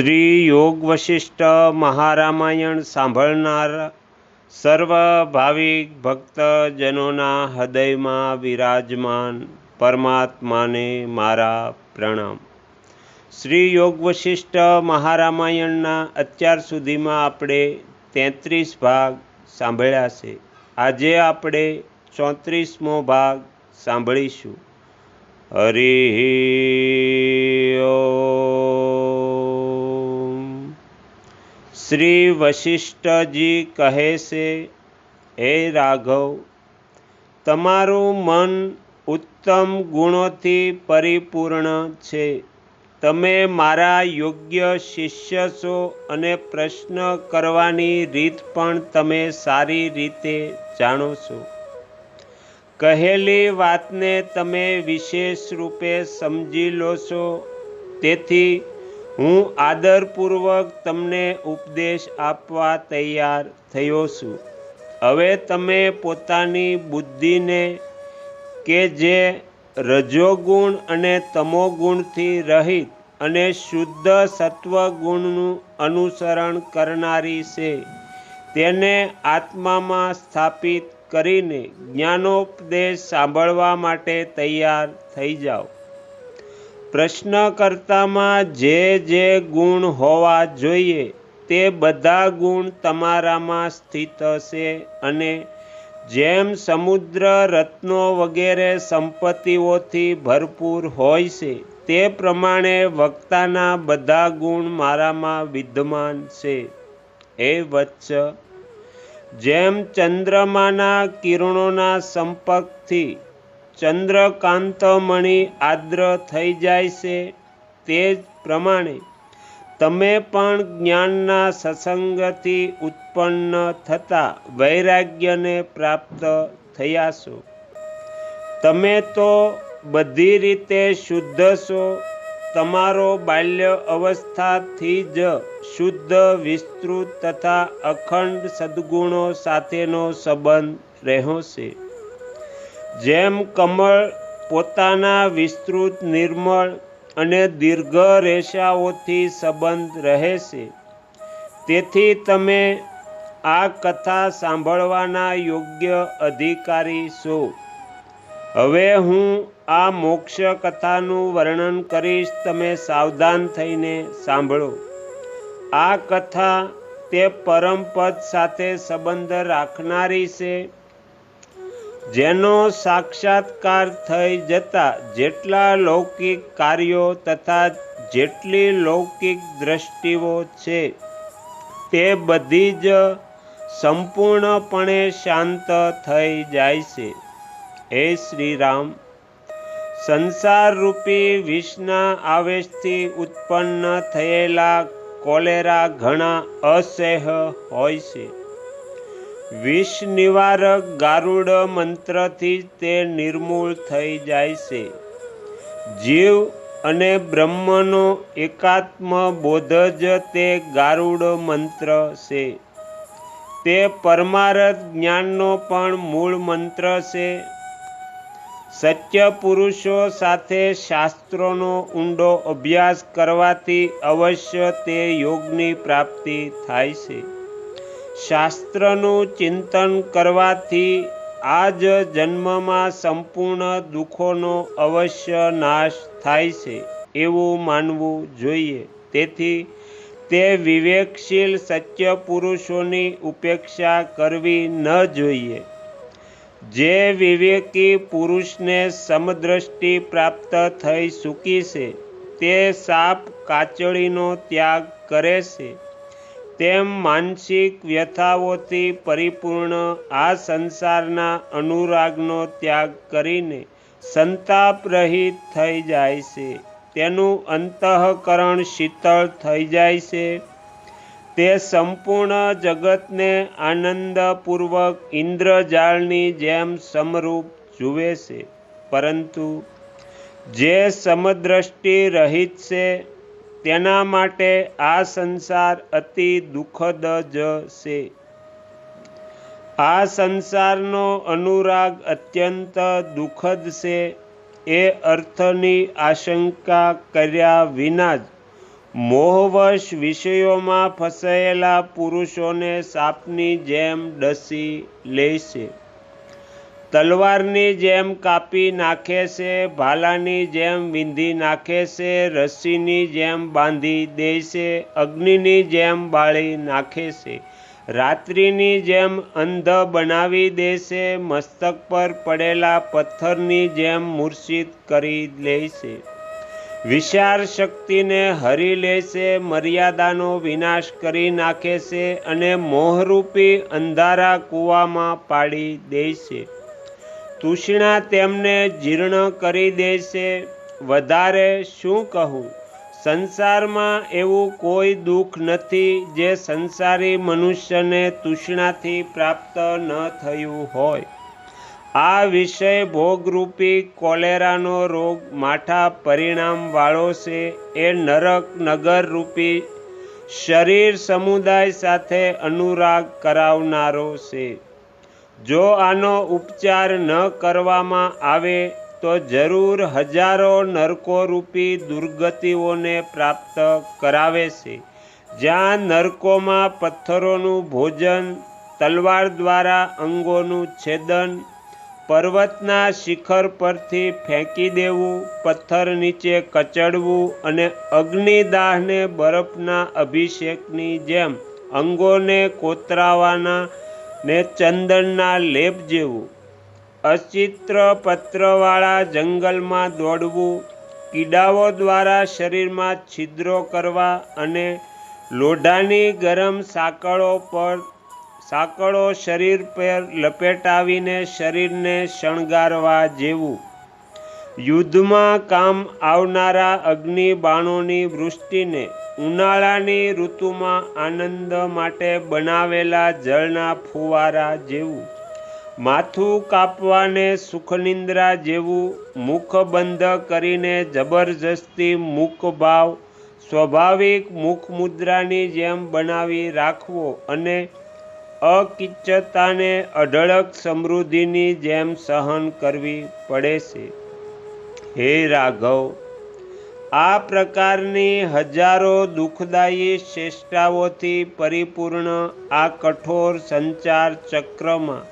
શ્રી યોગ વશિષ્ઠ મહારામાયણ સાંભળનાર સર્વ ભાવિક ભક્તજનોના હૃદયમાં વિરાજમાન પરમાત્માને મારા પ્રણામ. શ્રી યોગ વશિષ્ઠ મહારામાયણના અત્યાર સુધીમાં આપણે તેત્રીસ ભાગ સાંભળ્યા છે. આજે આપણે ચોત્રીસમો ભાગ સાંભળીશું. હરિ શ્રી વશિષ્ઠજી કહે છે, હે રાઘવ, તમારું મન ઉત્તમ ગુણોથી પરિપૂર્ણ છે. તમે મારા યોગ્ય શિષ્ય છો અને પ્રશ્ન કરવાની રીત પણ તમે સારી રીતે જાણો છો. કહેલી વાતને તમે વિશેષ રૂપે સમજી લો છો. તેથી હું આદરપૂર્વક તમને ઉપદેશ આપવા તૈયાર થયો છું. હવે તમે પોતાની બુદ્ધિને કે જે રજોગુણ અને તમોગુણથી રહિત અને શુદ્ધ સત્વગુણનું અનુસરણ કરનારી છે, તેને આત્મામાં સ્થાપિત કરીને જ્ઞાનોપદેશ સાંભળવા માટે તૈયાર થઈ જાઓ. પ્રશ્નકર્તામાં જે જે ગુણ હોવા જોઈએ તે બધા ગુણ તમારામાં સ્થિત છે અને જેમ સમુદ્ર રત્નો વગેરે સંપત્તિઓથી ભરપૂર હોય છે, તે પ્રમાણે વક્તાના બધા ગુણ મારામાં વિદ્યમાન છે. એ વત્સ, જેમ ચંદ્રમાના કિરણોના સંપર્કથી ચંદ્રકાંતમણી આદ્ર થઈ જાય છે તે જ પ્રમાણે તમે પણ જ્ઞાનના સત્સંગથી ઉત્પન્ન થતા વૈરાગ્યને પ્રાપ્ત થયા છો. તમે તો બધી રીતે શુદ્ધ છો. તમારો બાલ્ય અવસ્થાથી જ શુદ્ધ, વિસ્તૃત તથા અખંડ સદ્ગુણો સાથેનો સંબંધ રહ્યો છે. જેમ કમળ પોતાના વિસ્તૃત, નિર્મળ અને દીર્ઘ રેષાઓથી સંબંધ રહે છે. તેથી તમે આ કથા સાંભળવાના યોગ્ય અધિકારી છો. હવે હું આ મોક્ષ કથાનું વર્ણન કરીશ, તમે સાવધાન થઈને સાંભળો. આ કથા તે પરમપદ સાથે સંબંધ રાખનારી છે. જેનો સાક્ષાત્કાર થઈ જતા જેટલા લૌકિક કાર્યો તથા જેટલી લૌકિક દ્રષ્ટિઓ છે, તે બધી જ સંપૂર્ણપણે શાંત થઈ જાય છે. હે શ્રીરામ, સંસારરૂપી વિષના આવેશથી ઉત્પન્ન થયેલા કોલેરા ઘણા અસહ્ય હોય છે. વિષ નિવારક ગારુડ મંત્રથી તે નિર્મૂળ થઈ જાય છે. જીવ અને બ્રહ્મનો એકાત્મ બોધ જ તે ગારુડ મંત્ર છે. તે પરમારથ જ્ઞાનનો પણ મૂળ મંત્ર છે. સત્ય પુરુષો સાથે શાસ્ત્રોનો ઊંડો અભ્યાસ કરવાથી અવશ્ય તે યોગની પ્રાપ્તિ થાય છે. શાસ્ત્રનું ચિંતન કરવાથી આ જ જન્મમાં સંપૂર્ણ દુઃખોનો અવશ્ય નાશ થાય છે એવું માનવું જોઈએ. તેથી તે વિવેકશીલ સત્ય પુરુષોની ઉપેક્ષા કરવી ન જોઈએ. જે વિવેકી પુરુષને સમદ્રષ્ટિ પ્રાપ્ત થઈ ચૂકી છે, તે સાપ કાચળીનો ત્યાગ કરે છે. તેમ માનસિક વ્યથાઓથી પરિપૂર્ણ આ સંસારના અનુરાગનો ત્યાગ કરીને સંતાપરહિત થઈ જાય છે. તેનું અંતઃકરણ શીતળ થઈ જાય છે. તે સંપૂર્ણ જગતને આનંદપૂર્વક ઇન્દ્રજાળની જેમ સમરૂપ જુએ છે. પરંતુ જે સમદ્રષ્ટિ રહિત છે તેના માટે આ સંસાર અતિ દુઃખદ જ છે. આ સંસારનો અનુરાગ અત્યંત દુઃખદ છે. એ અર્થની આશંકા કર્યા વિના જ મોહવશ વિષયોમાં ફસાયેલા પુરુષોને સાપની જેમ ડસી લેશે તલવારની જેમ કાપી નાખે છે, ભાલાની જેમ વીંધી નાખે છે રસ્સીની જેમ બાંધી દે છે, અગ્નિની જેમ બાળી નાખે છે, રાત્રિની જેમ અંધ બનાવી દેશે મસ્તક પર પડેલા પથ્થરની જેમ મૂર્છિત કરી લે છે. વિશાળ શક્તિને હરી લે છે, મર્યાદાનો વિનાશ કરી નાખે છે અને મોહરૂપી અંધારા કૂવામાં પાડી દેશે તૃષ્ણા તેમને જીર્ણ કરી દેશે. વધારે શું કહું? સંસારમાં એવું કોઈ દુઃખ નથી જે સંસારી મનુષ્યને તૂષણાથી પ્રાપ્ત ન થયું હોય. આ વિષય ભોગરૂપી કોલેરાનો રોગ માઠા પરિણામવાળો છે. એ નરક નગરરૂપી શરીર સમુદાય સાથે અનુરાગ કરાવનારો છે. જો આનો ઉપચાર ન કરવામાં આવે, તો જરૂર હજારો નરકોરૂપી દુર્ગતિઓને પ્રાપ્ત કરાવે છે. જ્યાં નરકોમાં પથ્થરોનું ભોજન, તલવાર દ્વારા અંગોનું છેદન, પર્વતના શિખર પરથી ફેંકી દેવું, પથ્થર નીચે કચડવું અને અગ્નિદાહને બરફના અભિષેકની જેમ અંગોને કોતરાવાના ને ચંદનના લેપ જેવું. અચિત્ર પત્રવાળા જંગલમાં દોડવું, કીડાઓ દ્વારા શરીરમાં છિદ્રો કરવા અને લોઢાની ગરમ સાંકળો પર, સાંકળો શરીર પર લપેટાવીને શરીરને શણગારવા જેવું. યુદ્ધમાં કામ આવનારા અગ્નિ બાણોની વૃષ્ટિને ઉનાળાની ઋતુમાં આનંદ માટે બનાવેલા જળના ફુવારા જેવું. માથું કાપવાને સુખનિંદ્રા જેવું મુખ બંધ કરીને જબરજસ્તી મુખ ભાવ સ્વાભાવિક મુખ મુદ્રાની જેમ બનાવી રાખવો અને અકિચ્છતાને અઢળક સમૃદ્ધિની જેમ સહન કરવી પડે છે. હે રાઘવ, આ પ્રકારની હજારો દુઃખદાયી ચેષ્ટાઓથી પરિપૂર્ણ આ કઠોર સંચાર ચક્રમાં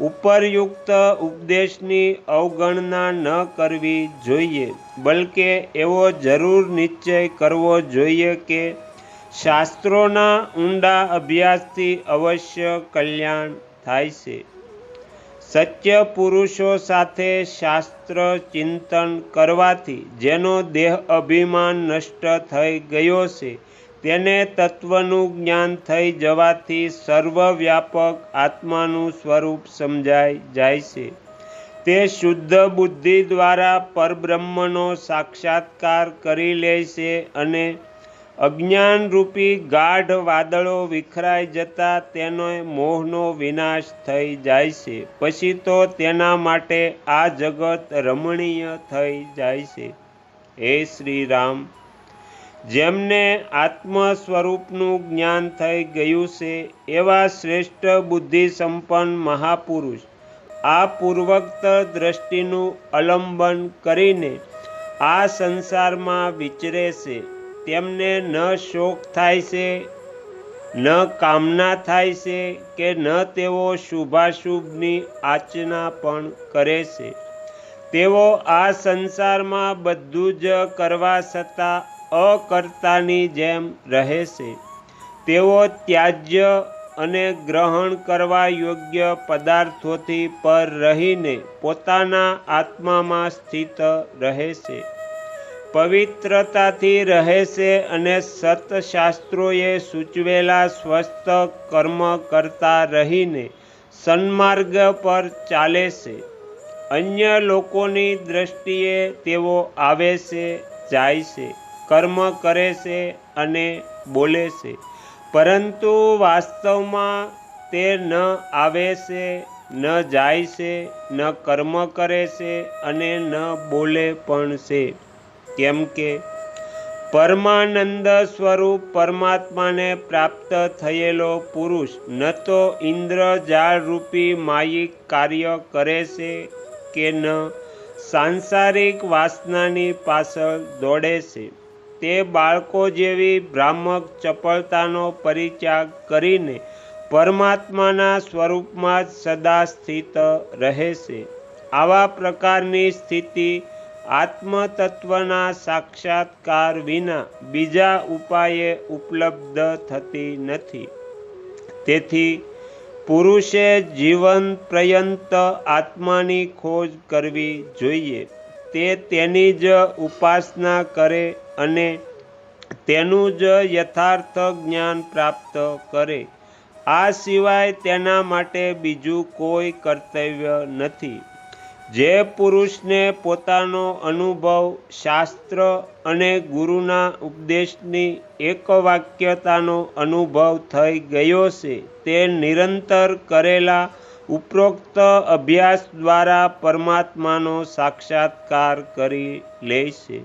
ઉપરયુક્ત ઉપદેશની અવગણના ન કરવી જોઈએ, બલકે એવો જરૂર નિશ્ચય કરવો જોઈએ કે શાસ્ત્રોના ઊંડા અભ્યાસથી અવશ્ય કલ્યાણ થાય છે. સત્ય પુરુષો સાથે શાસ્ત્ર ચિંતન કરવાથી જેનો દેહ અભિમાન નષ્ટ થઈ ગયો છે, તેને તત્વનું જ્ઞાન થઈ જવાથી સર્વવ્યાપક આત્માનું સ્વરૂપ સમજાઈ જાય છે. તે શુદ્ધ બુદ્ધિ દ્વારા પરબ્રહ્મનો સાક્ષાત્કાર કરી લે છે અને અજ્ઞાનરૂપી ગાઢ વાદળો વિખરાઈ જતા તેનો મોહનો વિનાશ થઈ જાય છે. પછી તો તેના માટે આ જગત રમણીય થઈ જાય છે. હે શ્રી રામ જેમને આત્મ સ્વરૂપનું જ્ઞાન થઈ ગયું છે, એવા શ્રેષ્ઠ બુદ્ધિ સંપન્ન મહાપુરુષ, આ પૂર્વક્ત દ્રષ્ટિનું અલંબન કરીને આ સંસારમાં વિચરે છે. તેમને ન શોક થાય છે, ન કામના થાય છે કે ન તેઓ શુભાશુભની આચના પણ કરે છે. તેઓ આ સંસારમાં બધું જ કરવા છતાં અકર્તાની જેમ રહે છે. તેઓ ત્યાજ્ય અને ગ્રહણ કરવા યોગ્ય પદાર્થોથી પર રહીને પોતાના આત્મામાં સ્થિત રહે છે. પવિત્રતાથી રહે છે અને સતશાસ્ત્રોએ સૂચવેલા સ્વસ્થ કર્મ કરતા રહીને સન્માર્ગ પર ચાલે છે. અન્ય લોકોની દ્રષ્ટિએ તેઓ આવે છે, જાય છે, કર્મ કરે છે અને બોલે છે. પરંતુ વાસ્તવમાં તે ન આવે છે, ન જાય છે, ન કર્મ કરે છે અને ન બોલે પણ છે. કેમ કે પરમાનંદ સ્વરૂપ પરમાત્માને પ્રાપ્ત થયેલો પુરુષ ન તો ઇન્દ્રજાળરૂપી માયિક કાર્ય કરે છે કે ન, સાંસારિક વાસનાની પાછળ દોડે છે. તે બાળકો જેવી ભ્રામક ચપળતાનો પરિત્યાગ કરીને પરમાત્માના સ્વરૂપમાં જ સદા સ્થિત રહે છે. આવા પ્રકારની સ્થિતિ આત્મતત્વના સાક્ષાત્કાર વિના બીજા ઉપાયે ઉપલબ્ધ થતી નથી. તેથી પુરુષે જીવન પ્રયંત આત્માની ખોજ કરવી જોઈએ. તે તેની જ ઉપાસના કરે અને તેનું જ યથાર્થ જ્ઞાન પ્રાપ્ત કરે. આ સિવાય તેના માટે બીજું કોઈ કર્તવ્ય નથી. જે પુરુષને પોતાનો અનુભવ, શાસ્ત્ર અને ગુરુના ઉપદેશની એકવાક્યતાનો અનુભવ થઈ ગયો છે, તે નિરંતર કરેલા ઉપરોક્ત અભ્યાસ દ્વારા પરમાત્માનો સાક્ષાત્કાર કરી લેશે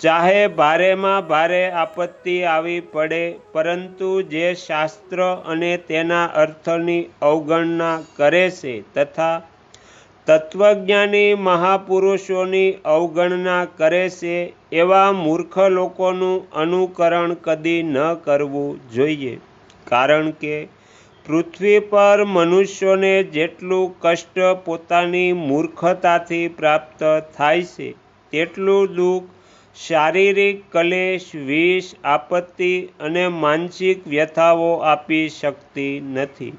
ચાહે ભારેમાં ભારે આપત્તિ આવી પડે, પરંતુ જે શાસ્ત્ર અને તેના અર્થની અવગણના કરે છે તથા તત્વજ્ઞાની મહાપુરુષોની અવગણના કરે છે એવા મૂર્ખ લોકોનું અનુકરણ કદી ન કરવું જોઈએ. કારણ કે પૃથ્વી પર મનુષ્યોને જેટલું કષ્ટ પોતાની મૂર્ખતાથી પ્રાપ્ત થાય છે, તેટલું દુઃખ, શારીરિક કલેશ, વિષ, આપત્તિ અને માનસિક વ્યથાઓ આપી શકતી નથી.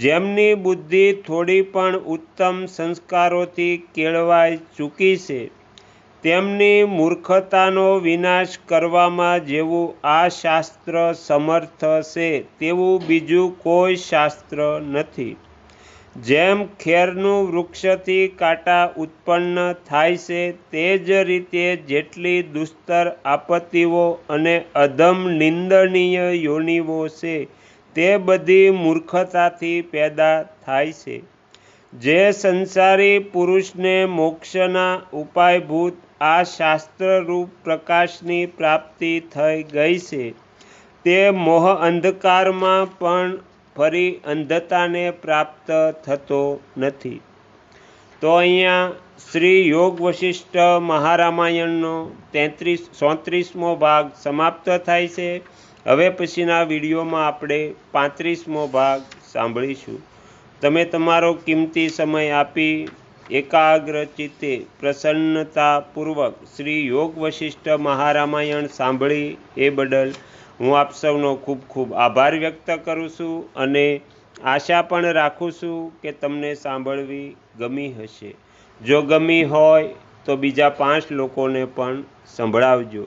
જેમની બુદ્ધિ થોડી પણ ઉત્તમ સંસ્કારોથી કેળવાઈ ચૂકી છે, તેમની મૂર્ખતાનો વિનાશ કરવામાં જેવું આ શાસ્ત્ર સમર્થ છે, તેવું બીજું કોઈ શાસ્ત્ર નથી. જેમ ખેરનું વૃક્ષથી કાંટા ઉત્પન્ન થાય છે, તે જ રીતે જેટલી દુસ્તર આપત્તિઓ અને અધમ નિંદનીય યોનિઓ છે તે બધી મૂર્ખતાથી પેદા થાય છે. જે સંસારી પુરુષને મોક્ષના ઉપાયભૂત આ શાસ્ત્રરૂપ પ્રકાશની પ્રાપ્તિ થઈ ગઈ છે, તે મોહ અંધકારમાં પણ ફરી અંધતાને પ્રાપ્ત થતો નથી. તો અહીંયા શ્રી યોગ વશિષ્ઠ મહારામાયણનો તેત્રીસ ચોત્રીસમો ભાગ સમાપ્ત થાય છે. હવે પછીના વિડીયોમાં આપણે પાંત્રીસમો ભાગ સાંભળીશું. તમે તમારો કિંમતી સમય આપી એકાગ્ર ચિત્તે પ્રસન્નતાપૂર્વક શ્રી યોગ વશિષ્ઠ મહારામાયણ સાંભળી એ બદલ હું આપ સૌનો ખૂબ ખૂબ આભાર વ્યક્ત કરું છું અને આશા પણ રાખું છું કે તમને સાંભળવી ગમી હશે. જો ગમી હોય તો બીજા પાંચ લોકોને પણ સંભળાવજો.